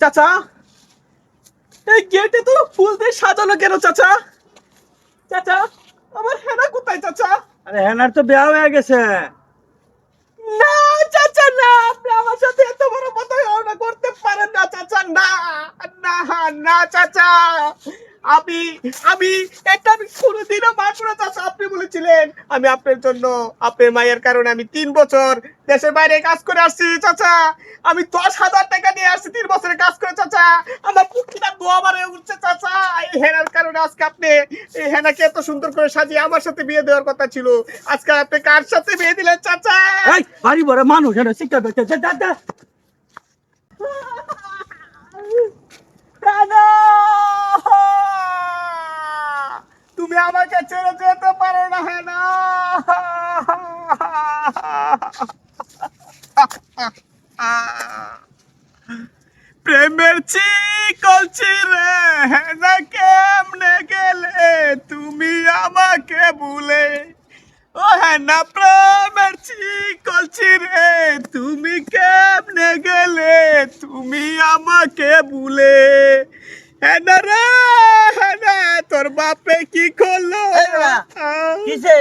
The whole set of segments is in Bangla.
চাচা? এই গেটে তো ফুল দিয়ে সাজানো কেন চাচা? চাচা আমার হেনা কোথায় চাচা? আরে হেনার তো বিয়া হয়ে গেছে। না চাচা না। আপনি আমার সাথে এত বড় না করতে পারেন না চাচা। না না না চাচা। আমি আমি এটা আমি কোনোদিনও মানব না চাচা আপনি বলেছিলেন আমি আপনার জন্য আপনার মায়ের কারণে আমি তিন বছর দেশের বাইরে কাজ করে আসছি চাচা। আমি দশ হাজার টাকা নিয়ে আসছি তিন বছরে কাজ করে চাচা। আমার পুটকিটা দোয়া মারে উঠছে চাচা। এই হেনার কারণে আজকে আপনি এই হেনাকে এত সুন্দর করে সাজিয়ে আমার সাথে বিয়ে দেওয়ার কথা ছিল। আজকে আপনি কার সাথে বিয়ে দিলেন চাচা? এই বাড়ি বড় মানুষ এটা শিক্ষা পেতে যা যা যা কানা! তুমি আমাকে ছেড়ে যেতে পারো না হ্যাঁ না। প্রেমের চিকল চিরে না, কেমনে গেলে? তুমি আমাকে ভুলে। ও হ্যাঁ না, প্রেমের চিকল রে তুমি কেমনে গেলে? তুমি আমাকে ভুলে। হ্যাঁ রে হ্যাঁ তোর বাপে কি করল? কিসে?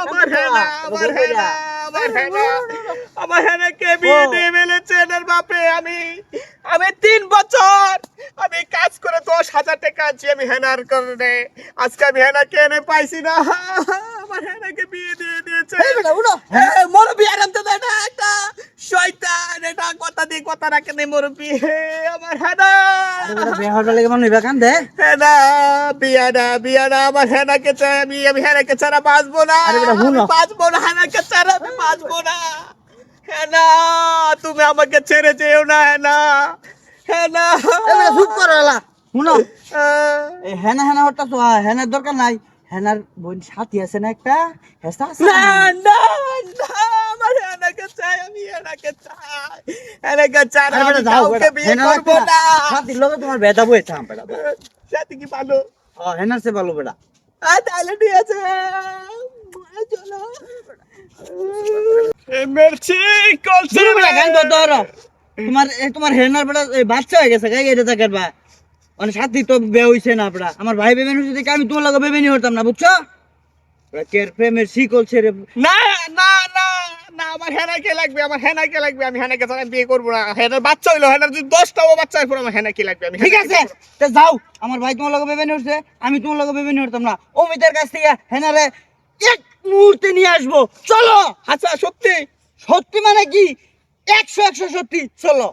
আমার হেনা আমার হেনা আমার হেনা আমার হেনাকে বিয়ে দিয়ে ফেলেছে এনার বাপে। আমি আমি তিন বছর আমি কাজ করে দশ হাজার টাকা আমি হেনার কারণে আজকে আমি হেনাকে এনে পাইছি না। আমার হেনাকে বিয়ে দিয়ে দিয়েছে। হ্যাঁ, মুরব্বি কথা দিয়ে কথা রাখে নেই মুরব্বি। হে, আমার হেনা। বিয়া হওয়ার লেগে বেকান দে হেনা বিয়ানা বিয়ানা আমার হেনাকে চাই আমি আমি হেনাকে ছাড়া বাঁচবো না। বাঁচবো না হেনাকে ছাড়া আমি বাঁচবো না। হেনা তুমি আমাকে ছেড়ে যেও না হেনা। হেনা। চুপ করো এলা। শুনো এই হেনা হেনা তো হেনার দরকার নাই। হেনার বোন সাথী আছে না একটা? হেসা আছে না না না আমার হেনাকে চাই আমি হেনাকে চাই হেনাকে ছাড়া আরে আমি বেটা যাও কাউকে বেটা বিয়ে হেনা করব লাগবে না সাথীর লগে তোমার বেদা বই থাম বেটা সাথে কি ভালো? হেনার সে ভালো বেটা। তাহলে ঠিক আছে। চলো। এমার্জি কল গান ধরো তোমার তোমার হেনার বেটা বাচ্চা হয়ে গেছে গাই এটা থাকার বা। মানে সাথী তো বে হইছে না বেটা। আমার ভাই বেবেন হইছে আমি তোমার লগে বেবেনি হতাম না বুঝছ? কের প্রেমের শিকল ছেড়ে না আমার হেনাকে লাগবে আমার হেনাকে লাগবে আমি হেনাকে ছাড়া বিয়ে করব না। হেনার বাচ্চা হইল হেনার যদি দশটাও বাচ্চা হয় আমার হেনাকে লাগবে আমি ঠিক আছে তো যাও আমার ভাই তোমার লগে ভেবে হচ্ছে আমি তোমার লগে বেবেনি হতাম না। অমিতের কাছ থেকে হেনারে এক মুহূর্তে নিয়ে আসব। চলো! আচ্ছা সত্যি? সত্যি মানে কি? একশো একশো সত্যি চলো।